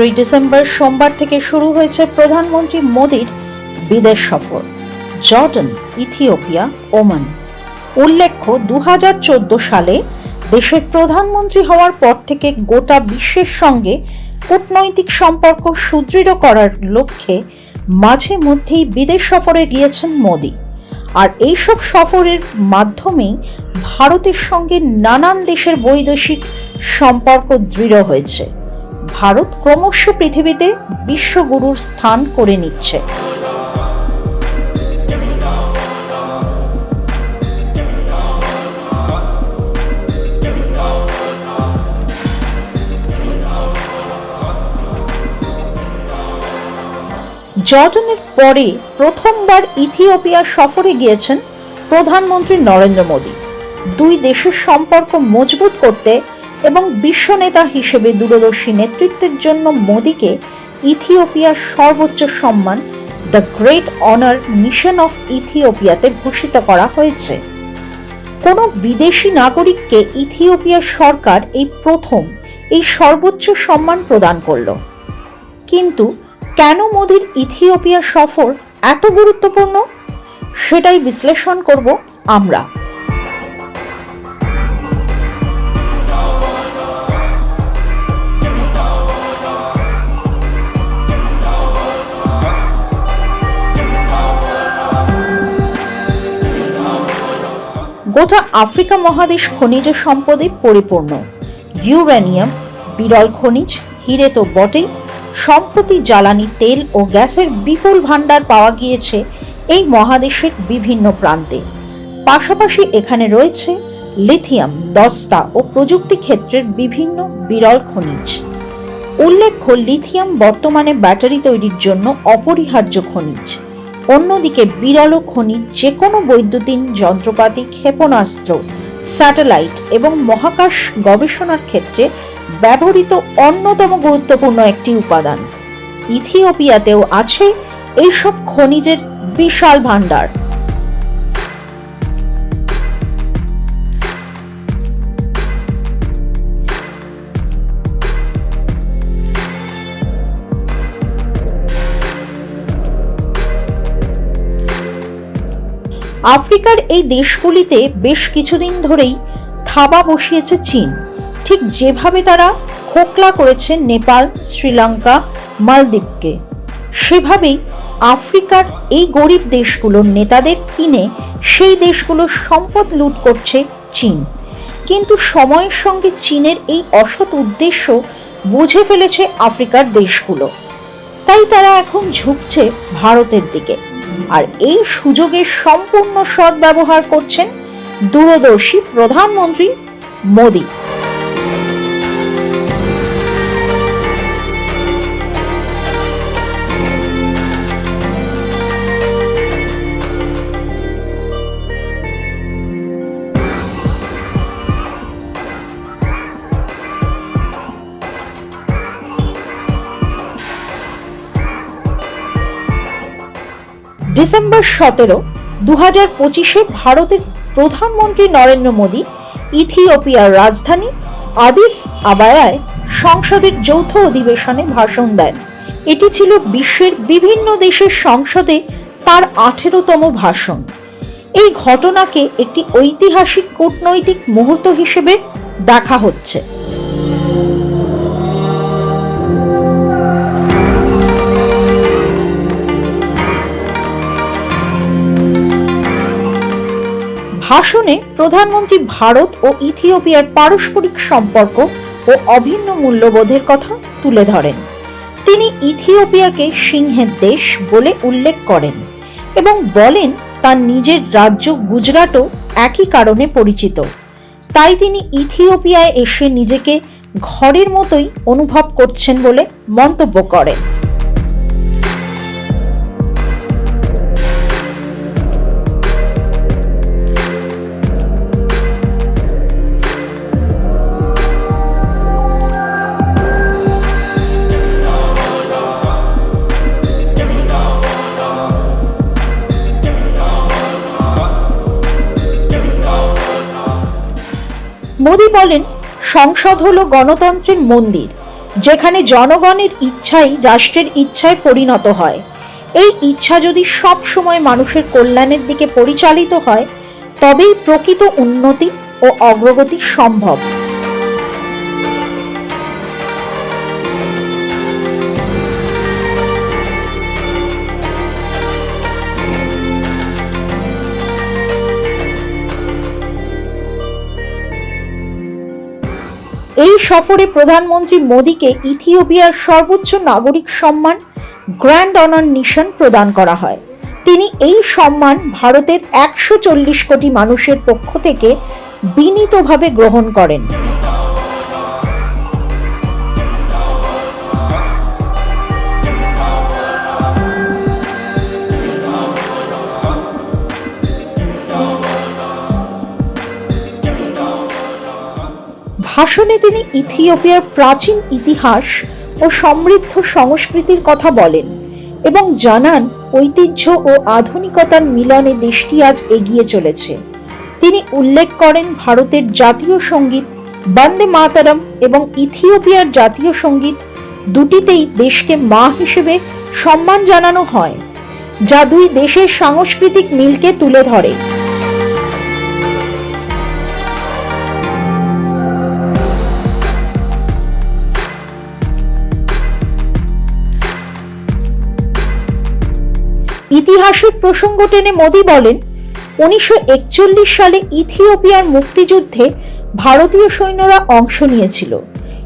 পনেরোই ডিসেম্বর সোমবার থেকে শুরু হয়েছে প্রধানমন্ত্রী মোদীর বিদেশ সফর। Jordan, Ethiopia, Oman. উল্লেখ্য দু হাজার চোদ্দ সালে দেশের প্রধানমন্ত্রী হওয়ার পর থেকে গোটা বিশ্বের সঙ্গে কূটনৈতিক সম্পর্ক সুদৃঢ় করার লক্ষ্যে মাঝে মধ্যেই বিদেশ সফরে গিয়েছেন মোদী। আর এইসব সফরের মাধ্যমেই ভারতের সঙ্গে নানান দেশের বৈদেশিক সম্পর্ক দৃঢ় হয়েছে। ভারত ক্রমশ পৃথিবীতে বিশ্বগুরুর স্থান করে নিচ্ছে। জর্ডানের পরে প্রথমবার ইথিওপিয়া সফরে গিয়েছেন প্রধানমন্ত্রী নরেন্দ্র মোদী। দুই দেশের সম্পর্ক মজবুত করতে এবং বিশ্ব নেতা হিসেবে দূরদর্শী নেতৃত্বের জন্য মোদীকে ইথিওপিয়ার সর্বোচ্চ সম্মান the great honour mission of ইথিওপিয়াতে ভূষিত করা হয়েছে। কোনো বিদেশি নাগরিককে ইথিওপিয়ার সরকার এই প্রথম, এই সর্বোচ্চ সম্মান প্রদান করল। কিন্তু কেন মোদির ইথিওপিয়া সফর এত গুরুত্বপূর্ণ? সেটাই বিশ্লেষণ করব আমরা। গোটা আফ্রিকা মহাদেশ খনিজ সম্পদে পরিপূর্ণ। ইউরেনিয়াম, বিরল খনিজ, হিরে তো বটেই। সম্প্রতি জ্বালানি, তেল ও গ্যাসের বিপুল ভাণ্ডার পাওয়া গিয়েছে এই মহাদেশের বিভিন্ন প্রান্তে। পাশাপাশি এখানে রয়েছে লিথিয়াম, দস্তা ও প্রযুক্তি ক্ষেত্রের বিভিন্ন বিরল খনিজ। উল্লেখ্য, লিথিয়াম বর্তমানে ব্যাটারি তৈরির জন্য অপরিহার্য খনিজ। অন্যদিকে বিরল খনিজ যে কোনো বৈদ্যুতিন যন্ত্রপাতি, ক্ষেপণাস্ত্র, স্যাটেলাইট এবং মহাকাশ গবেষণার ক্ষেত্রে ব্যবহৃত অন্যতম গুরুত্বপূর্ণ একটি উপাদান। ইথিওপিয়াতেও আছে এইসব খনিজের বিশাল ভাণ্ডার। আফ্রিকার এই দেশগুলিতে বেশ কিছুদিন ধরেই থাবা বসিয়েছে চীন। ঠিক যেভাবে তারা খোকলা করেছে নেপাল, শ্রীলঙ্কা, মালদ্বীপকে, সেভাবেই আফ্রিকার এই গরিব দেশগুলোর নেতাদের কিনে সেই দেশগুলোর সম্পদ লুট করছে চীন। কিন্তু সময়ের সঙ্গে চীনের এই অসৎ উদ্দেশ্য বুঝে ফেলেছে আফ্রিকার দেশগুলো। তাই তারা এখন ঝুঁকছে ভারতের দিকে। আর এই সুযোগের সম্পূর্ণ সদ্ব্যবহার করছেন দূরদর্শী প্রধানমন্ত্রী মোদী। ডিসেম্বর সতেরো দু হাজার পঁচিশে ভারতের প্রধানমন্ত্রী নরেন্দ্র মোদী, ইথিওপিয়ার রাজধানী আদিস আবায়ায় সংসদের যৌথ অধিবেশনে ভাষণ দেন। এটি ছিল বিশ্বের বিভিন্ন দেশের সংসদে তার আঠেরোতম ভাষণ। এই ঘটনাকে একটি ঐতিহাসিক কূটনৈতিক মুহূর্ত হিসেবে দেখা হচ্ছে। ভাষণে প্রধানমন্ত্রী ভারত ও ইথিওপিয়ার পারস্পরিক সম্পর্ক ও অভিন্ন মূল্যবোধের কথা তুলে ধরেন। তিনি ইথিওপিয়াকে সিংহের দেশ বলে উল্লেখ করেন এবং বলেন, তার নিজের রাজ্য গুজরাটও একই কারণে পরিচিত। তাই তিনি ইথিওপিয়ায় এসে নিজেকে ঘরের মতোই অনুভব করছেন বলে মন্তব্য করেন। মোদি বলেন, সংসদ হলো গণতন্ত্রের মন্দির, যেখানে জনগণের ইচ্ছাই রাষ্ট্রের ইচ্ছায় পরিণত হয়। এই ইচ্ছা যদি সব সময় মানুষের কল্যাণের দিকে পরিচালিত হয়, তবেই প্রকৃত উন্নতি ও অগ্রগতি সম্ভব। এই সফরে প্রধানমন্ত্রী মোদীকে ইথিওপিয়ার সর্বোচ্চ নাগরিক সম্মান, গ্র্যান্ড অনার নিশন প্রদান করা হয়। তিনি এই সম্মান ভারতের একশো চল্লিশ কোটি মানুষের পক্ষ থেকে বিনীতভাবে গ্রহণ করেন। ভাষণে তিনি ইথিওপিয়ার প্রাচীন ইতিহাস ও সমৃদ্ধ সংস্কৃতির কথা বলেন এবং জানান ঐতিহ্য ও আধুনিকতার মিলনে দেশটি আজ এগিয়ে চলেছে। তিনি উল্লেখ করেন ভারতের জাতীয় সংগীত, বন্দে মাতারম এবং ইথিওপিয়ার জাতীয় সংগীত দুটিতেই দেশকে মা হিসেবে সম্মান জানানো হয়, যা দুই দেশের সাংস্কৃতিক মিলকে তুলে ধরে। ইতিহাসের প্রসঙ্গ টেনে মোদী বলেন, উনিশশো একচল্লিশ সালে ইথিওপিয়ার মুক্তিযুদ্ধে ভারতীয় সৈন্যরা অংশ নিয়েছিল।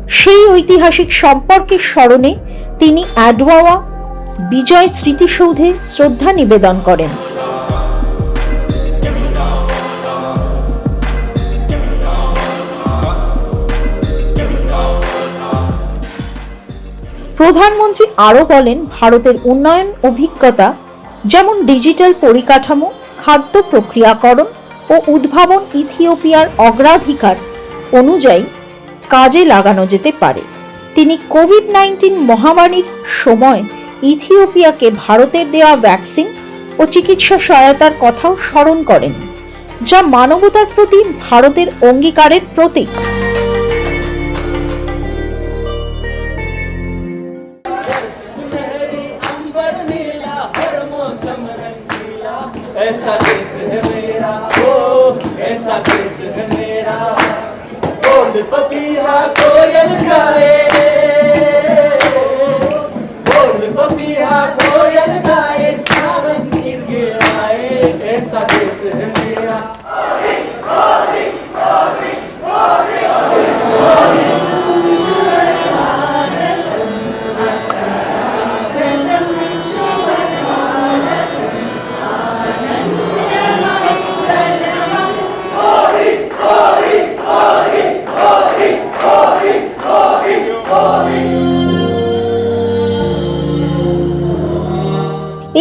সেই ঐতিহাসিক সম্পর্কের স্মরণে তিনি অ্যাডওয়াওয়া, বিজয় স্মৃতিসৌধে শ্রদ্ধা নিবেদন করেন। প্রধানমন্ত্রী আরও বলেন, ভারতের উন্নয়ন অভিজ্ঞতা যেমন ডিজিটাল পরিকাঠামো, খাদ্য প্রক্রিয়াকরণ ও উদ্ভাবন ইথিওপিয়ার অগ্রাধিকার অনুযায়ী কাজে লাগানো যেতে পারে। তিনি কোভিড নাইন্টিন মহামারীর সময় ইথিওপিয়াকে ভারতের দেওয়া ভ্যাকসিন ও চিকিৎসা সহায়তার কথাও স্মরণ করেন, যা মানবতার প্রতি ভারতের অঙ্গীকারের প্রতীক।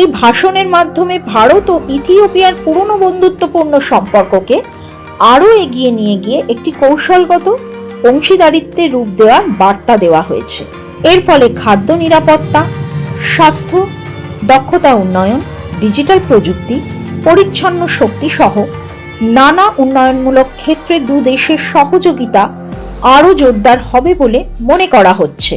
এই ভাষণের মাধ্যমে ভারত ও ইথিওপিয়ার পুরনো বন্ধুত্বপূর্ণ সম্পর্ককে আরও এগিয়ে নিয়ে গিয়ে একটি কৌশলগত, অংশীদারিত্বের রূপ দেওয়ার বার্তা দেওয়া হয়েছে। এর ফলে খাদ্য নিরাপত্তা, স্বাস্থ্য, দক্ষতা উন্নয়ন, ডিজিটাল প্রযুক্তি, পরিচ্ছন্ন শক্তি সহ নানা উন্নয়নমূলক ক্ষেত্রে দু দেশের সহযোগিতা আরও জোরদার হবে বলে মনে করা হচ্ছে।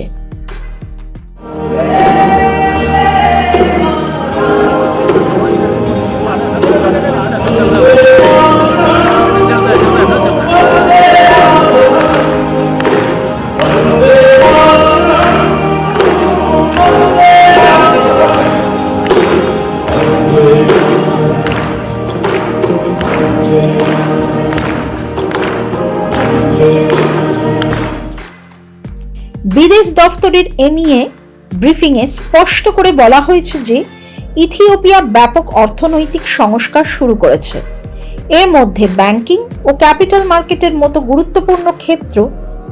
দফতরের এমইএ ব্রিফিংয়ে স্পষ্ট করে বলা হয়েছে যে ইথিওপিয়া ব্যাপক অর্থনৈতিক সংস্কার শুরু করেছে। এর মধ্যে ব্যাংকিং ও ক্যাপিটাল মার্কেটের মতো গুরুত্বপূর্ণ ক্ষেত্র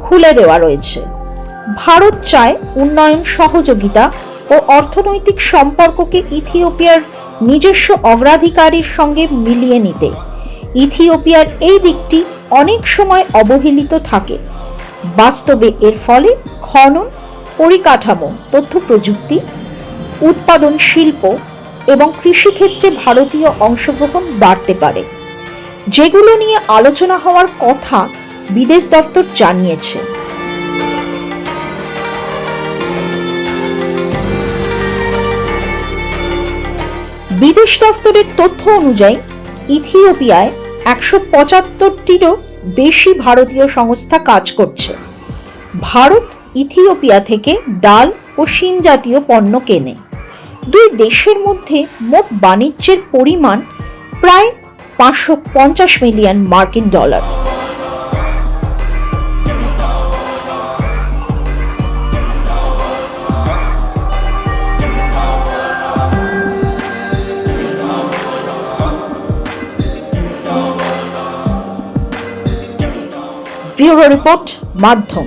খুলে দেওয়া রয়েছে। ভারত চায় উন্নয়ন সহযোগিতা ও অর্থনৈতিক সম্পর্ককে ইথিওপিয়ার নিজস্ব অগ্রাধিকারের সঙ্গে মিলিয়ে নিতে। ইথিওপিয়ার এই দিকটি অনেক সময় অবহেলিত থাকে। বাস্তবে এর ফলে খনন পরিকাঠামো, তথ্য প্রযুক্তি, উৎপাদন শিল্প এবং কৃষিক্ষেত্রে ভারতীয় অংশগ্রহণ বাড়তে পারে। যেগুলো নিয়ে আলোচনা হওয়ার কথা বিদেশ দপ্তর জানিয়েছে। বিদেশ দপ্তরের তথ্য অনুযায়ী, ইথিওপিয়ায় একশো পঁচাত্তরটিরও বেশি ভারতীয় সংস্থা কাজ করছে। ভারত ইথিওপিয়া থেকে ডাল ও শিম জাতীয় পণ্য কেনে। দুই দেশের মধ্যে মোট বাণিজ্যের পরিমাণ প্রায় পাঁচশো পঞ্চাশ মিলিয়ন মার্কিন ডলার। ব্যুরো রিপোর্ট, মাধ্যম।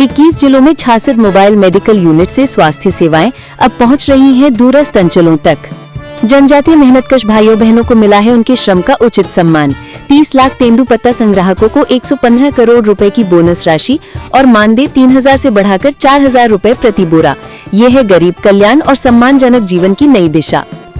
21 जिलों में छियासठ मोबाइल मेडिकल यूनिट से स्वास्थ्य सेवाएँ अब पहुँच रही हैं दूरस्थ अंचलों तक। जनजातीय मेहनतकश भाइयों बहनों को मिला है उनके श्रम का उचित सम्मान। 30 लाख तेंदु पत्ता संग्राहकों को 115 करोड़ रुपए की बोनस राशि और मानदेय 3000 से बढ़ाकर 4000 रुपए प्रति बोरा। ये है गरीब कल्याण और सम्मानजनक जीवन की नई दिशा।